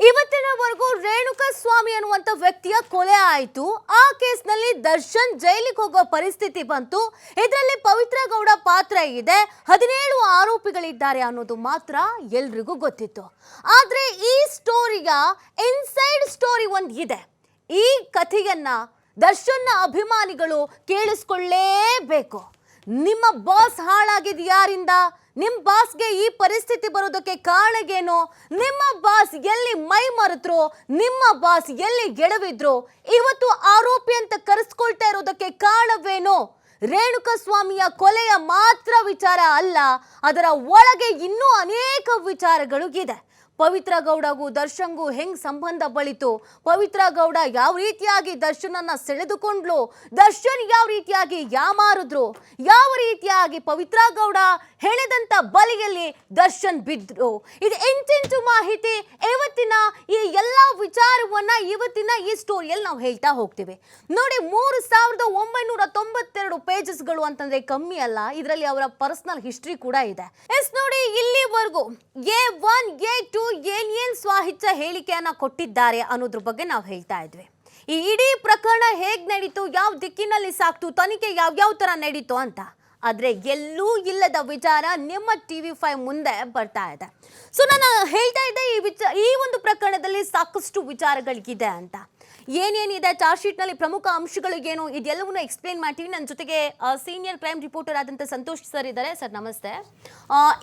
ಇವತ್ತಿನವರೆಗೂ ರೇಣುಕಾ ಸ್ವಾಮಿ ಅನ್ನುವಂತ ವ್ಯಕ್ತಿಯ ಕೊಲೆ ಆಯಿತು. ಆ ಕೇಸ್ನಲ್ಲಿ ದರ್ಶನ್ ಜೈಲಿಗೆ ಹೋಗೋ ಪರಿಸ್ಥಿತಿ ಬಂತು. ಇದರಲ್ಲಿ ಪವಿತ್ರ ಗೌಡ ಪಾತ್ರ ಇದೆ. ಹದಿನೇಳು ಆರೋಪಿಗಳಿದ್ದಾರೆ ಅನ್ನೋದು ಮಾತ್ರ ಎಲ್ರಿಗೂ ಗೊತ್ತಿತ್ತು. ಆದರೆ ಈ ಸ್ಟೋರಿಯ ಇನ್ಸೈಡ್ ಸ್ಟೋರಿ ಒಂದು ಇದೆ. ಈ ಕಥೆಯನ್ನ ದರ್ಶನ್ನ ಅಭಿಮಾನಿಗಳು ಕೇಳಿಸ್ಕೊಳ್ಳೇಬೇಕು. ನಿಮ್ಮ ಬಾಸ್ ಹಾಳಾಗಿದ್ ಯಾರಿಂದ ನಿಮ್ಮ ಬಾಸ್ಗೆ ಈ ಪರಿಸ್ಥಿತಿ ಬರೋದಕ್ಕೆ ಕಾರಣಗೇನು? ನಿಮ್ಮ ಬಾಸ್ ಎಲ್ಲಿ ಮೈ ಮರೆತ್ರು? ನಿಮ್ಮ ಬಾಸ್ ಎಲ್ಲಿ ಗೆಳವಿದ್ರು ಇವತ್ತು ಆರೋಪಿ ಅಂತ ಕರೆಸ್ಕೊಳ್ತಾ ಇರೋದಕ್ಕೆ ಕಾರಣವೇನು? ರೇಣುಕಸ್ವಾಮಿಯ ಕೊಲೆಯ ಮಾತ್ರ ವಿಚಾರ ಅಲ್ಲ, ಅದರ ಒಳಗೆ ಇನ್ನೂ ಅನೇಕ ವಿಚಾರಗಳು ಇದೆ. ಪವಿತ್ರ ಗೌಡಗೂ ದರ್ಶನ್ಗೂ ಹೆಂಗ್ ಸಂಬಂಧ ಬಳಿತು? ಪವಿತ್ರ ಗೌಡ ಯಾವ ರೀತಿಯಾಗಿ ದರ್ಶನನ್ನ ಸೆಳೆದುಕೊಂಡ್ಲು? ದರ್ಶನ್ ಯಾವ ರೀತಿಯಾಗಿ ಯಾಮಾರಿದ್ರು? ಯಾವ ರೀತಿಯಾಗಿ ಪವಿತ್ರ ಗೌಡ ಹೆಣೆದಂತ ಬಲಿಯಲ್ಲಿ ದರ್ಶನ್ ಬಿದ್ರು? ಇದು ಎಂಟೆಂಟು ಮಾಹಿತಿ, ಇವತ್ತಿನ ಈ ಎಲ್ಲ ವಿಚಾರವನ್ನ ಇವತ್ತಿನ ಈ ಸ್ಟೋರಿಯಲ್ಲಿ ನಾವು ಹೇಳ್ತಾ ಹೋಗ್ತೀವಿ. ನೋಡಿ, ಮೂರು ಸಾವಿರದ ಒಂಬೈನೂರ ತೊಂಬತ್ತೆರಡು ಪೇಜಸ್ಗಳು ಅಂತಂದ್ರೆ ಕಮ್ಮಿ ಅಲ್ಲ, ಇದರಲ್ಲಿ ಅವರ ಪರ್ಸನಲ್ ಹಿಸ್ಟ್ರಿ ಕೂಡ ಇದೆ. ಎಸ್ ನೋಡಿ, ಇಲ್ಲಿವರೆಗೂ ಎ ಒನ್ ಎ ಟು ಏನ್ ಏನ್ ಸ್ವಾಹಿತ್ಯ ಹೇಳಿಕೆಯನ್ನ ಕೊಟ್ಟಿದ್ದಾರೆ ಅನ್ನೋದ್ರ ಬಗ್ಗೆ ನಾವು ಹೇಳ್ತಾ ಇದ್ವಿ. ಈ ಇಡೀ ಪ್ರಕರಣ ಹೇಗ್ ನಡೀತು, ಯಾವ ದಿಕ್ಕಿನಲ್ಲಿ ಸಾಕ್ತು, ತನಿಖೆ ಯಾವ್ಯಾವ ತರ ನಡೀತು ಅಂತ. ಆದ್ರೆ ಎಲ್ಲೂ ಇಲ್ಲದ ವಿಚಾರ ನಿಮ್ಮ ಟಿ ವಿ ಫೈವ್ ಮುಂದೆ ಬರ್ತಾ ಇದೆ. ಸೊ ನಾನು ಹೇಳ್ತಾ ಇದ್ದೆ ಈ ವಿಚ, ಈ ಒಂದು ಪ್ರಕರಣದಲ್ಲಿ ಸಾಕಷ್ಟು ವಿಚಾರಗಳಿಗಿದೆ ಅಂತ. ಏನೇನಿದೆ, ಚಾರ್ಜ್ ಶೀಟ್ನಲ್ಲಿ ಪ್ರಮುಖ ಅಂಶಗಳು ಏನು ಇದೆಲ್ಲವನ್ನೂ ಎಕ್ಸ್ಪ್ಲೇನ್ ಮಾಡ್ತೀವಿ ನನ್ನ ಜೊತೆಗೆ ಸೀನಿಯರ್ ಕ್ರೈಮ್ ರಿಪೋರ್ಟರ್ ಆದಂಥ ಸಂತೋಷ್ ಸರ್ ಇದ್ದಾರೆ. ಸರ್ ನಮಸ್ತೆ.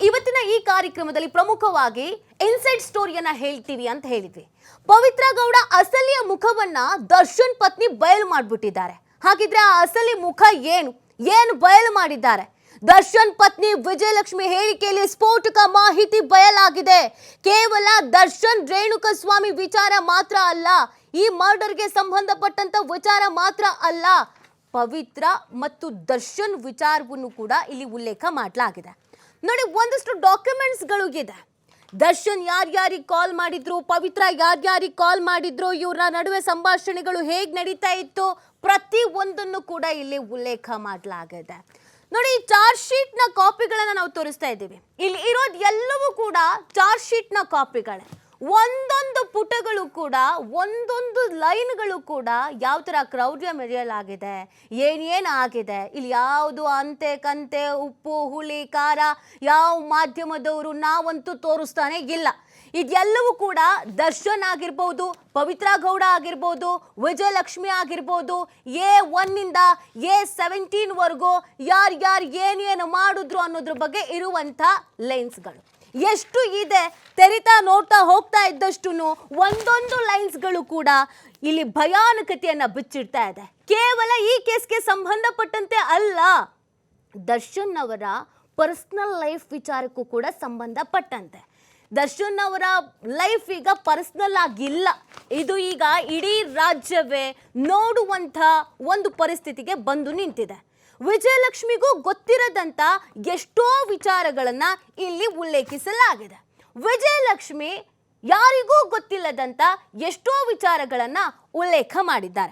ಇವತ್ತಿನ ಈ ಕಾರ್ಯಕ್ರಮದಲ್ಲಿ ಪ್ರಮುಖವಾಗಿ ಇನ್ಸೈಡ್ ಸ್ಟೋರಿಯನ್ನ ಹೇಳ್ತೀವಿ ಅಂತ ಹೇಳಿದ್ವಿ. ಪವಿತ್ರ ಗೌಡ ಅಸಲಿಯ ಮುಖವನ್ನ ದರ್ಶನ್ ಪತ್ನಿ ಬಯಲು ಮಾಡ್ಬಿಟ್ಟಿದ್ದಾರೆ. ಹಾಗಿದ್ರೆ ಆ ಅಸಲಿ ಮುಖ ಏನು? ಏನು ಬಯಲು ಮಾಡಿದ್ದಾರೆ? ದರ್ಶನ್ ಪತ್ನಿ ವಿಜಯಲಕ್ಷ್ಮಿ ಹೇಳಿಕೆಯಲ್ಲಿ ಸ್ಫೋಟಕ ಮಾಹಿತಿ ಬಯಲಾಗಿದೆ. ಕೇವಲ ದರ್ಶನ್ ರೇಣುಕ ಸ್ವಾಮಿ ವಿಚಾರ ಮಾತ್ರ ಅಲ್ಲ, ಈ ಮರ್ಡರ್ಗೆ ಸಂಬಂಧಪಟ್ಟಂತ ವಿಚಾರ ಮಾತ್ರ ಅಲ್ಲ, ಪವಿತ್ರ ಮತ್ತು ದರ್ಶನ್ ವಿಚಾರವನ್ನು ಕೂಡ ಇಲ್ಲಿ ಉಲ್ಲೇಖ ಮಾಡಲಾಗಿದೆ. ನೋಡಿ, ಒಂದಷ್ಟು ಡಾಕ್ಯುಮೆಂಟ್ಸ್ಗಳು ಇದೆ. ದರ್ಶನ್ ಯಾರ್ಯಾರಿಗೆ ಕಾಲ್ ಮಾಡಿದ್ರು, ಪವಿತ್ರ ಯಾರ್ಯಾರಿಗೆ ಕಾಲ್ ಮಾಡಿದ್ರು ಇವರ ನಡುವೆ ಸಂಭಾಷಣೆಗಳು ಹೇಗೆ ನಡೀತಾ ಇತ್ತು ಪ್ರತಿ ಒಂದನ್ನು ಕೂಡ ಇಲ್ಲಿ ಉಲ್ಲೇಖ ಮಾಡಲಾಗಿದೆ. ನೋಡಿ ಚಾರ್ಜ್ ಶೀಟ್ನ ಕಾಪಿಗಳನ್ನು ನಾವು ತೋರಿಸ್ತಾ ಇದ್ದೀವಿ. ಇಲ್ಲಿ ಇರೋದು ಎಲ್ಲವೂ ಕೂಡ ಚಾರ್ಜ್ ಶೀಟ್ನ ಕಾಪಿಗಳೇ ಒಂದೊಂದು ಪುಟಗಳು ಕೂಡ, ಒಂದೊಂದು ಲೈನ್ಗಳು ಕೂಡ ಯಾವ ಥರ ಕ್ರೌರ್ಯ ಮೆರೆಯಲಾಗಿದೆ, ಏನೇನು ಆಗಿದೆ, ಇಲ್ಲಿ ಯಾವುದು ಅಂತೆ ಕಂತೆ, ಉಪ್ಪು, ಹುಳಿ, ಖಾರ, ಯಾವ ಮಾಧ್ಯಮದವರು ನಾವಂತೂ ತೋರಿಸ್ತಾನೆ ಇಲ್ಲ. ಇದೆಲ್ಲವೂ ಕೂಡ ದರ್ಶನ್ ಆಗಿರ್ಬೋದು, ಪವಿತ್ರ ಗೌಡ ಆಗಿರ್ಬೋದು, ವಿಜಯಲಕ್ಷ್ಮಿ ಆಗಿರ್ಬೋದು, ಎ ಒನ್ನಿಂದ ಎ ಸೆವೆಂಟೀನ್ವರೆಗೂ ಯಾರ್ಯಾರು ಯಾರು ಏನೇನು ಮಾಡಿದ್ರು ಅನ್ನೋದ್ರ ಬಗ್ಗೆ ಇರುವಂಥ ಲೆನ್ಸ್ಗಳು ಎಷ್ಟು ಇದೆ? ತೆರಿತಾ ನೋಡ್ತಾ ಹೋಗ್ತಾ ಇದ್ದಷ್ಟು ಒಂದೊಂದು ಲೈನ್ಸ್ಗಳು ಕೂಡ ಇಲ್ಲಿ ಭಯಾನಕತೆಯನ್ನ ಬಿಚ್ಚಿಡ್ತಾ ಇದೆ. ಕೇವಲ ಈ ಕೇಸ್ಗೆ ಸಂಬಂಧಪಟ್ಟಂತೆ ಅಲ್ಲ, ದರ್ಶನ್ ಅವರ ಪರ್ಸ್ನಲ್ ಲೈಫ್ ವಿಚಾರಕ್ಕೂ ಕೂಡ ಸಂಬಂಧಪಟ್ಟಂತೆ. ದರ್ಶನ್ ಅವರ ಲೈಫ್ ಈಗ ಪರ್ಸ್ನಲ್ ಆಗಿಲ್ಲ. ಇದು ಈಗ ಇಡೀ ರಾಜ್ಯವೇ ನೋಡುವಂಥ ಒಂದು ಪರಿಸ್ಥಿತಿಗೆ ಬಂದು ನಿಂತಿದೆ. ವಿಜಯಲಕ್ಷ್ಮಿಗೂ ಗೊತ್ತಿರದಂತ ಎಷ್ಟೋ ವಿಚಾರಗಳನ್ನ ಇಲ್ಲಿ ಉಲ್ಲೇಖಿಸಲಾಗಿದೆ. ವಿಜಯಲಕ್ಷ್ಮಿ ಯಾರಿಗೂ ಗೊತ್ತಿಲ್ಲದಂತ ಎಷ್ಟೋ ವಿಚಾರಗಳನ್ನ ಉಲ್ಲೇಖ ಮಾಡಿದ್ದಾರೆ.